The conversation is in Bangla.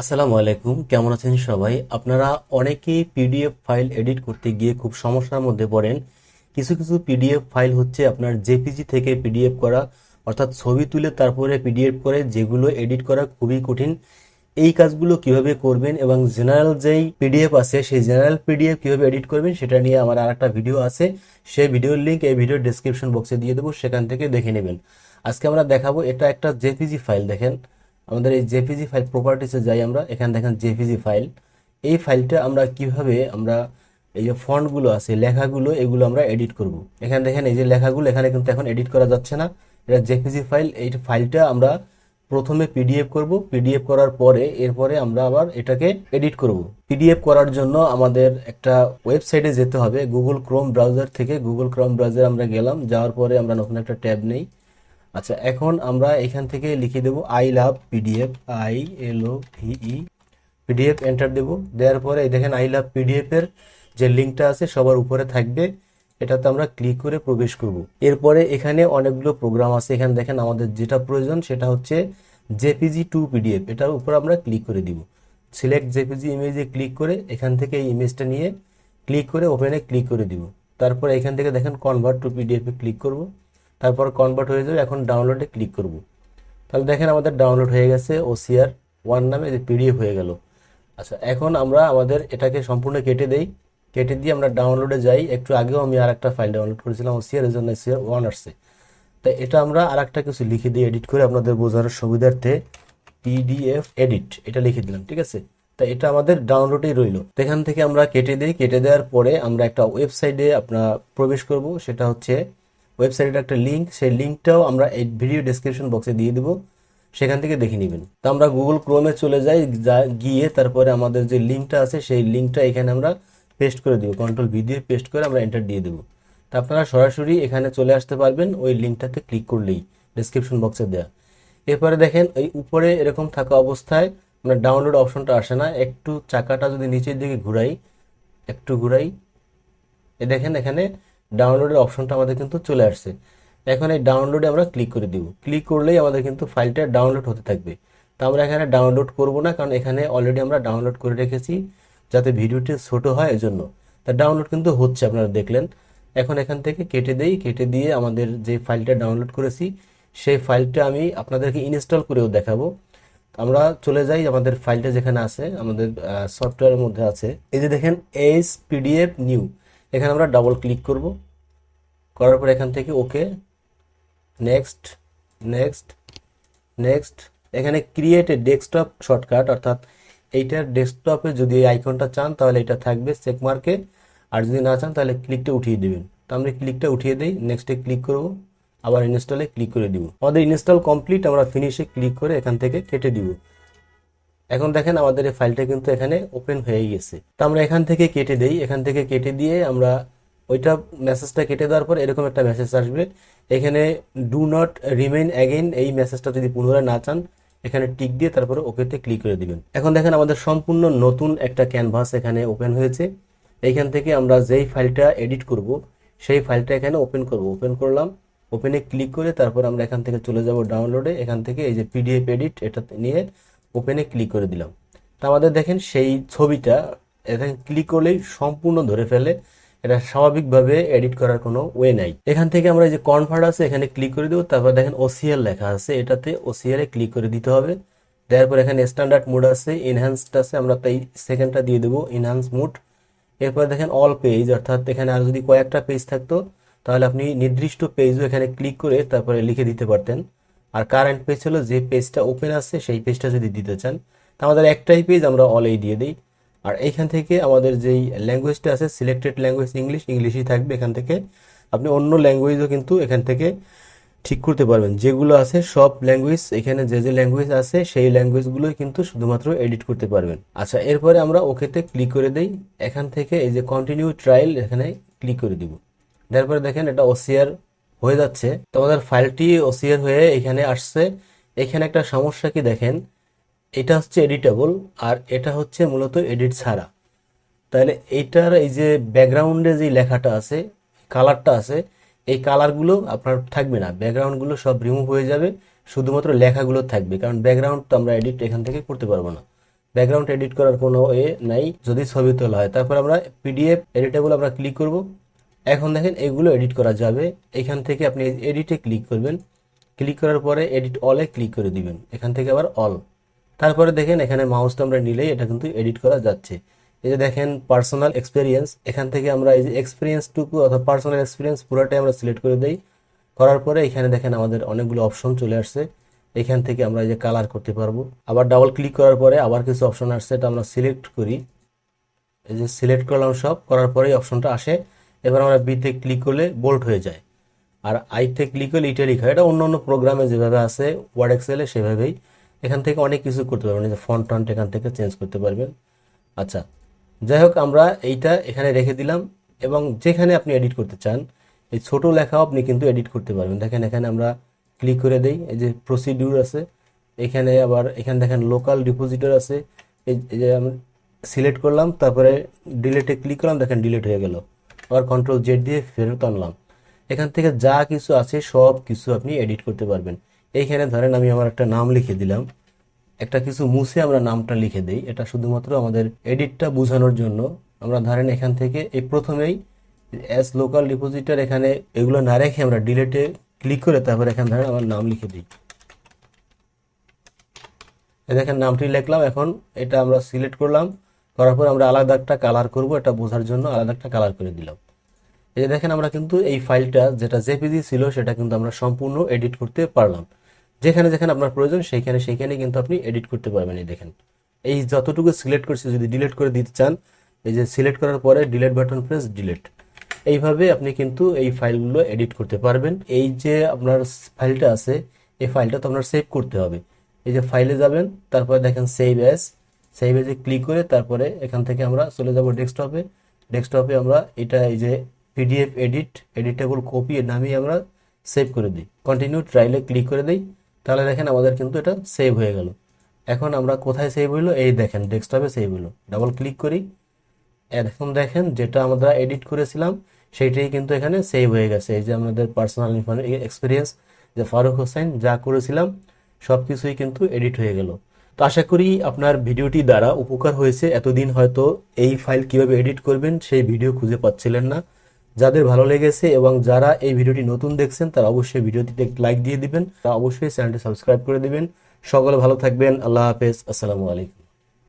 আসসালামু আলাইকুম, কেমন আছেন সবাই? আপনারা অনেকেই পিডিএফ ফাইল এডিট করতে গিয়ে খুব সমস্যার মধ্যে পড়েন। কিছু কিছু পিডিএফ ফাইল হচ্ছে আপনার জেপিজি থেকে পিডিএফ করা, অর্থাৎ ছবি তুলে তারপরে পিডিএফ করে যেগুলো এডিট করা খুবই কঠিন। এই কাজগুলো কীভাবে করবেন এবং জেনারেল যেই পিডিএফ আছে, সেই জেনারেল পিডিএফ কীভাবে এডিট করবেন সেটা নিয়ে আমার আর একটা ভিডিও আছে। সেই ভিডিওর লিঙ্ক এই ভিডিওর ডেসক্রিপশন বক্সে দিয়ে দেবো, সেখান থেকে দেখে নেবেন। আজকে আমরা দেখাবো এটা একটা জেপিজি ফাইল, দেখেন। আমাদের এই জেপিজি ফাইল প্রপার্টিসে যাই আমরা, এখানে দেখেন জেপিজি ফাইল এই ফাইলটা আমরা কীভাবে আমরা এই যে ফন্টগুলো আছে, লেখাগুলো, এগুলো আমরা এডিট করব। এখানে দেখেন এই যে লেখাগুলো, এখানে কিন্তু এখন এডিট করা যাচ্ছে না। এটা জেপিজি ফাইল এই ফাইলটা আমরা প্রথমে পিডিএফ করব। পিডিএফ করার পরে, এরপরে আমরা আবার এটাকে এডিট করব। পিডিএফ করার জন্য আমাদের একটা ওয়েবসাইটে যেতে হবে গুগল ক্রোম ব্রাউজার থেকে। গুগল ক্রোম ব্রাউজার আমরা গেলাম, যাওয়ার পরে আমরা নতুন একটা ট্যাব নেই। আচ্ছা এখন আমরা এখান থেকে লিখে দেব I love PDF I L O V E PDF enter দেব। দেওয়ার পরে দেখেন আই লাভ পিডিএফ এর যে লিঙ্কটা আছে সবার উপরে থাকবে, এটাতে আমরা ক্লিক করে প্রবেশ করব। এরপরে এখানে অনেকগুলো প্রোগ্রাম আছে। এখানে দেখেন আমাদের যেটা প্রয়োজন সেটা হচ্ছে জেপিজি টু পিডিএফ এটার উপর আমরা ক্লিক করে দিব। সিলেক্ট জেপিজি ইমেজে ক্লিক করে এখান থেকে এই ইমেজটা নিয়ে ক্লিক করে ওপেনে ক্লিক করে দিব। তারপর এখান থেকে দেখেন কনভার্ট টু পিডিএফ এ ক্লিক করব। তারপর কনভার্ট হয়ে যাবে। এখন ডাউনলোডে ক্লিক করব। তাহলে দেখেন আমাদের ডাউনলোড হয়ে গেছে ওসিআর ওয়ান নামে পিডিএফ হয়ে গেল। আচ্ছা এখন আমরা আমাদের এটাকে সম্পূর্ণ কেটে দেই। কেটে দিয়ে আমরা ডাউনলোডে যাই। একটু আগেও আমি আর একটা ফাইল ডাউনলোড করেছিলাম ওসিআর এর জন্য ওসিআর ওয়ান আসছে। তাই এটা আমরা আর একটা কিছু লিখে দিয়ে এডিট করে আপনাদের বোঝার সুবিধার্থে পিডিএফ এডিট এটা লিখে দিলাম, ঠিক আছে? তা এটা আমাদের ডাউনলোডেই রইল। তো এখান থেকে আমরা কেটে দিই। কেটে দেওয়ার পরে আমরা একটা ওয়েবসাইটে আপনার প্রবেশ করব। সেটা হচ্ছে ওয়েবসাইটের একটা লিঙ্ক সেই লিঙ্কটাও আমরা এই ভিডিও ডেসক্রিপশন বক্সে দিয়ে দেবো। সেখান থেকে দেখে নেবেন। তো আমরা গুগল ক্রোমে চলে যাই গিয়ে তারপরে আমাদের যে লিঙ্কটা আছে, সেই লিঙ্কটা এখানে আমরা পেস্ট করে দিব। কন্ট্রোল ভি দিয়ে পেস্ট করে আমরা এন্টার দিয়ে দেবো। তা আপনারা সরাসরি এখানে চলে আসতে পারবেন, ওই লিঙ্কটাতে ক্লিক করলেই ডেসক্রিপশন বক্সে দেওয়া এরপরে দেখেন, এই উপরে এরকম থাকা অবস্থায় আমরা ডাউনলোড অপশনটা আসে না। একটু চাকাটা যদি নিচের দিকে ঘুরাই, একটু ঘুরাই, এ দেখেন এখানে ডাউনলোডের অপশনটা আমাদের কিন্তু চলে আসছে। এখন এই ডাউনলোডে আমরা ক্লিক করে দিব। ক্লিক করলেই আমাদের কিন্তু ফাইলটা ডাউনলোড হতে থাকবে। তা আমরা এখানে ডাউনলোড করব না, কারণ এখানে অলরেডি আমরা ডাউনলোড করে রেখেছি, যাতে ভিডিওটি ছোট হয় এজন্য। তা ডাউনলোড কিন্তু হচ্ছে, আপনারা দেখলেন। এখন এখান থেকে কেটে দেই, কেটে দিয়ে আমাদের যে ফাইলটা ডাউনলোড করেছি, সেই ফাইলটা আমি আপনাদেরকে ইনস্টল করেও দেখাবো। আমরা চলে যাই আমাদের ফাইলটা যেখানে আছে, আমাদের সফটওয়্যারের মধ্যে আছে। এই যে দেখেন এস পিডিএফ নিউ এখানে আমরা ডাবল ক্লিক করব। করার পর এখান থেকে ওকে নেক্সট নেক্সট নেক্সট এখানে ক্রিয়েট এ ডেস্কটপ শর্টকাট অর্থাৎ এইটার ডেস্কটপে যদি এই আইকনটা চান, তাহলে এটা থাকবে চেক মার্কে আর যদি না চান, তাহলে ক্লিকটা উঠিয়ে দেবেন। তো আমরা ক্লিকটা উঠিয়ে দিই নেক্সটে ক্লিক করব। আবার ইনস্টলে ক্লিক করে দিব। আমাদের ইনস্টল কমপ্লিট আমরা ফিনিশে ক্লিক করে এখান থেকে কেটে দিব। এখন দেখেন আমাদের এই ফাইলটা কিন্তু এখানে ওপেন হয়ে গেছে। তো আমরা এখান থেকে কেটে দেই। এখান থেকে কেটে দিয়ে আমরা ওইটা মেসেজটা কেটে দেওয়ার পর এরকম একটা মেসেজ আসবে। এখানে ডু নট রিমেইন অ্যাগেইন এই মেসেজটা যদি পুনরায় না চান, এখানে টিক দিয়ে তারপরে ওকেতে ক্লিক করে দিবেন। এখন দেখেন আমাদের সম্পূর্ণ নতুন একটা ক্যানভাস এখানে ওপেন হয়েছে। এইখান থেকে আমরা যেই ফাইলটা এডিট করব, সেই ফাইলটা এখানে ওপেন করব। ওপেন করলাম। ওপেনে ক্লিক করে তারপর আমরা এখান থেকে চলে যাব ডাউনলোডে এখান থেকে এই যে পিডিএফ এডিট এটা নিয়ে ওপেনে ক্লিক করে দিলাম। তা আমাদের দেখেন সেই ছবিটা এখানে ক্লিক করলেই সম্পূর্ণ ধরে ফেলে, এটা স্বাভাবিকভাবে এডিট করার কোনো ওয়ে নাই। এখান থেকে আমরা যে কনভার্ট আছে, এখানে ক্লিক করে দেবো, তারপর দেখেন ওসিএল লেখা আছে, এটাতে ওসিএল এ ক্লিক করে দিতে হবে। দেওয়ার পর এখানে স্ট্যান্ডার্ড মুড আছে এনহ্যান্সড আছে, আমরা তাই সেকেন্ডটা দিয়ে দেবো এনহ্যান্স মুড এরপর দেখেন অল পেজ অর্থাৎ এখানে আর যদি কয়েকটা পেজ থাকতো, তাহলে আপনি নির্দিষ্ট পেজও এখানে ক্লিক করে তারপরে লিখে দিতে পারতেন। আর কারেন্ট পেজ হলো যে পেজটা ওপেন আছে, সেই পেজটা যদি দিতে চান, তা আমাদের একটাই পেজ আমরা অলেই দিয়ে দিই। আর এইখান থেকে আমাদের যেই ল্যাঙ্গুয়েজটা আছে সিলেক্টেড ল্যাঙ্গুয়েজ ইংলিশ ইংলিশই থাকবে এখান থেকে। আপনি অন্য ল্যাঙ্গুয়েজও কিন্তু এখান থেকে ঠিক করতে পারবেন। যেগুলো আছে, সব ল্যাঙ্গুয়েজ এখানে যে যে ল্যাঙ্গুয়েজ আছে, সেই ল্যাঙ্গুয়েজগুলোই কিন্তু শুধুমাত্র এডিট করতে পারবেন। আচ্ছা এরপরে আমরা ওকেতে ক্লিক করে দেই। এখান থেকে এই যে কন্টিনিউ ট্রায়াল এখানে ক্লিক করে দিব। তারপরে দেখেন এটা ওসিআর হয়ে যাচ্ছে। তো আমাদের ফাইলটি ওসিআর হয়ে এখানে আসছে। এখানে একটা সমস্যা কি দেখেন? এটা হচ্ছে এডিটেবল আর এটা হচ্ছে মূলত এডিট ছাড়া। তাহলে এইটার এই যে ব্যাকগ্রাউন্ডে যে লেখাটা আছে কালারটা আছে, এই কালারগুলো আপনার থাকবে না। ব্যাকগ্রাউন্ডগুলো সব রিমুভ হয়ে যাবে। শুধুমাত্র লেখাগুলো থাকবে। কারণ ব্যাকগ্রাউন্ড তো আমরা এডিট এখান থেকে করতে পারব না। ব্যাকগ্রাউন্ড এডিট করার কোনো এ নাই। যদি ছবি তোলা হয়, তারপর আমরা পিডিএফ এডিটেবল আমরা ক্লিক করব। এখন দেখেন এগুলো এডিট করা যাবে। এখান থেকে আপনি এডিটে ক্লিক করবেন। ক্লিক করার পরে এডিট অলে ক্লিক করে দিবেন। এখান থেকে আবার অল তারপরে দেখেন এখানে মাউসটা আমরা নিলেই এটা কিন্তু এডিট করা যাচ্ছে। এই যে দেখেন পার্সোনাল এক্সপিরিয়েন্স এখান থেকে আমরা এই যে এক্সপিরিয়েন্সটুকু অর্থাৎ পার্সোনাল এক্সপিরিয়েন্স পুরোটাই আমরা সিলেক্ট করে দেই। করার পরে এখানে দেখেন আমাদের অনেকগুলো অপশন চলে আসছে। এখান থেকে আমরা এই যে কালার করতে পারব। আবার ডাবল ক্লিক করার পরে আবার কিছু অপশন আসছে, এটা আমরা সিলেক্ট করি। এই যে সিলেক্ট করলাম সব, করার পরেই অপশনটা আসে। এবার আমরা বিতে ক্লিক করলে বোল্ড হয়ে যায়। আর আইতে ক্লিক করলে ইটালিক হয়। এটা অন্য অন্য প্রোগ্রামে যেভাবে আছে ওয়ার্ড এক্সেলে সেভাবেই। এখান থেকে অনেক কিছু করতে পারবেন। যে ফন্ট টন্ট এখান থেকে চেঞ্জ করতে পারবেন। আচ্ছা যাই হোক, আমরা এইটা এখানে রেখে দিলাম। এবং যেখানে আপনি এডিট করতে চান, এই ছোট লেখাও আপনি কিন্তু এডিট করতে পারবেন। দেখেন, এখানে আমরা ক্লিক করে দেই। এই যে প্রসিডিউর আছে। এখানে আবার, এখানে দেখেন লোকাল ডিপোজিটর আছে। এই যে আমি সিলেক্ট করলাম। তারপরে ডিলেটে ক্লিক করলাম। দেখেন ডিলেট হয়ে গেল। আবার কন্ট্রোল জেড দিয়ে ফেরত আনলাম। এখান থেকে যা কিছু আছে, সব কিছু আপনি এডিট করতে পারবেন। এইখানে ধরেন আমি আমার একটা নাম লিখে দিলাম। একটা কিছু মুছে আমরা নামটা লিখে দেই। এটা শুধুমাত্র আমাদের এডিটটা বোঝানোর জন্য। আমরা ধরেন এখান থেকে এই প্রথমেই অ্যাজ লোকাল ডিপোজিটার এখানে এগুলো না রেখে আমরা ডিলেটে ক্লিক করে তারপর এখানে ধরেন আমার নাম লিখে দিই। দেখেন নামটি লিখলাম। এখন এটা আমরা সিলেক্ট করলাম। করার পর আমরা আলাদা একটা কালার করব, এটা বোঝার জন্য আলাদা একটা কালার করে দিলাম। এই দেখেন আমরা কিন্তু এই ফাইলটা যেটা জেপিজি ছিল, সেটা কিন্তু আমরা সম্পূর্ণ এডিট করতে পারলাম। যেখানে যেখানে আপনার প্রয়োজন, সেইখানে সেইখানে কিন্তু আপনি এডিট করতে পারবেন এই দেখেন। এই যতটুকু সিলেক্ট করছি, যদি ডিলিট করে দিতে চান, এই যে সিলেক্ট করার পরে ডিলেট বাটন প্রেস ডিলিট এইভাবে আপনি কিন্তু এই ফাইলগুলো এডিট করতে পারবেন। এই যে আপনার ফাইলটা আছে, এই ফাইলটা তো আপনার সেভ করতে হবে। এই যে ফাইলে যাবেন, তারপরে দেখেন সেভ অ্যাজ সেভ এজে ক্লিক করে তারপরে এখান থেকে আমরা চলে যাব ডেস্কটপে ডেস্কটপে আমরা এটা এই যে পিডিএফ এডিট এডিটেবল কপি এর নামিয়ে আমরা সেভ করে দিই। কন্টিনিউ ট্রাইলে ক্লিক করে দিই, তাহলে দেখেন আমাদের কিন্তু এটা সেভ হয়ে গেল। এখন আমরা কোথায় সেভ হইল? এই দেখেন ডেস্কটপে সেভ হইল। ডাবল ক্লিক করি। এখন দেখেন যেটা আমরা এডিট করেছিলাম, সেইটাই কিন্তু এখানে সেভ হয়ে গেছে। এই যে আমাদের পার্সোনাল এক্সপিরিয়েন্স যে ফারুক হোসেন যা করেছিলাম সব কিছুই কিন্তু এডিট হয়ে গেল। তো আশা করি আপনার ভিডিওটি দ্বারা উপকার হয়েছে। এতদিন হয়তো এই ফাইল কীভাবে এডিট করবেন সেই ভিডিও খুঁজে পাচ্ছিলেন না। যাদের ভালো লেগেছে এবং যারা এই ভিডিওটি নতুন দেখছেন, তারা অবশ্যই ভিডিওটিতে লাইক দিয়ে দিবেন। তা অবশ্যই চ্যানেলটি সাবস্ক্রাইব করে দিবেন। সকলে ভালো থাকবেন। আল্লাহ হাফেজ। আসসালামু আলাইকুম।